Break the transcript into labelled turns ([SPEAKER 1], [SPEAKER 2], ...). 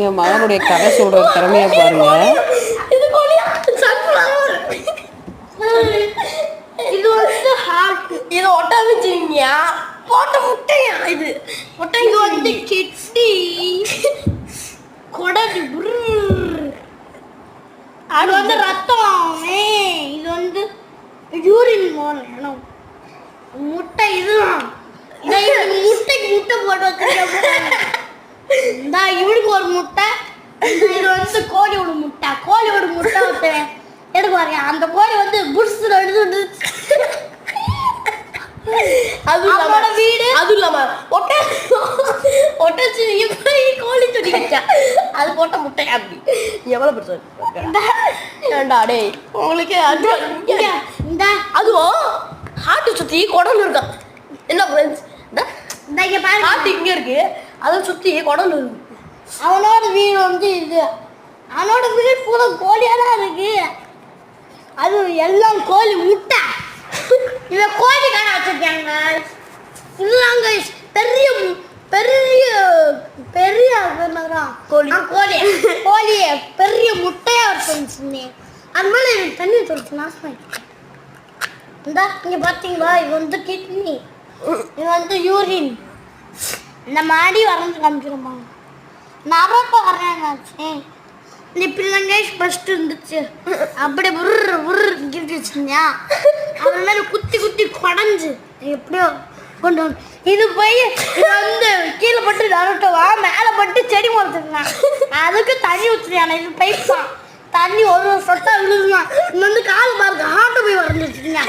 [SPEAKER 1] என் மகனுடைய கதை சொல்ற திறமைய பாருங்க.
[SPEAKER 2] இது இது வந்து ஹார்ட் இது ஒட்டாமிச்சிருங்க போட்ட முட்டையா இது? முட்டை இது வந்து கிட்ஸி. குடல் அது வந்து ரத்தம். இது வந்து யூரின் போகணும் முட்டை இதுதான். இந்த இவனுக்கு முட்டைக்கு முட்டை போட்டு வச்சிருக்க இந்த இவனுக்கு ஒரு முட்டை இது வந்து கோழியோட முட்டை கோழியோட முட்டை ஒருத்தன் எடுக்க பாருங்க அந்த கோழி வந்து புட்ஸ் எடுத்து அது அவனோட வீடு. அது இல்லாம ஒட்டை. ஒட்டச்சு எப்படி கோழி துணி வச்சா அது போட்ட முட்டை அப்படி. எவ்வளவு பெருசு ஏண்டா டேய் உங்களுக்கு அது இந்த அதுவும் ஹார்ட் சுத்தி குடல் இருக்கான் என்ன ஃப்ரெண்ட்ஸ் இந்த. இங்க பாருங்க. ஹார்ட் இங்க இருக்கு. அதை சுத்தி குடல் அவனோட வீடு வந்து இது. அவனோட வீடு பூரா கோழியா தான் இருக்கு. அது எல்லாம் கோழி முட்டை. இவன் கோழி கடை வச்சிருக்காங்க guys, பெரிய பெரிய பெரிய கோழி. கோழி. கோழி பெரிய முட்டையா இருக்கும் சொன்னேன் அது மேலே எனக்கு தண்ணி தொடுத்து நாசம் இந்த இங்க பாத்தீங்களா? இது வந்து கிட்னி இது வந்து யூரின் இந்த மாதிரி வரைஞ்சு காமிச்சிருப்பாங்க நரப்ப வரையாச்சு இப்படி தான் கைஸ் இருந்துச்சு. அப்படியே உரு உருர் கிட்டுச்சுங்க அது மாதிரி குத்தி குத்தி குடஞ்சு. எப்படியோ கொண்டு வந்து இது போய் இது வந்து கீழே பட்டு நரட்டவா மேலே பட்டு செடி முளைச்சிருந்தான் அதுக்கு தண்ணி ஊற்றுறியான இது பைப்பான் தண்ணி ஒரு ஒரு சொட்டா விழுதுதான் இது வந்து கால் பாருங்க ஆட்டோ போய் வரைஞ்சிருச்சுங்க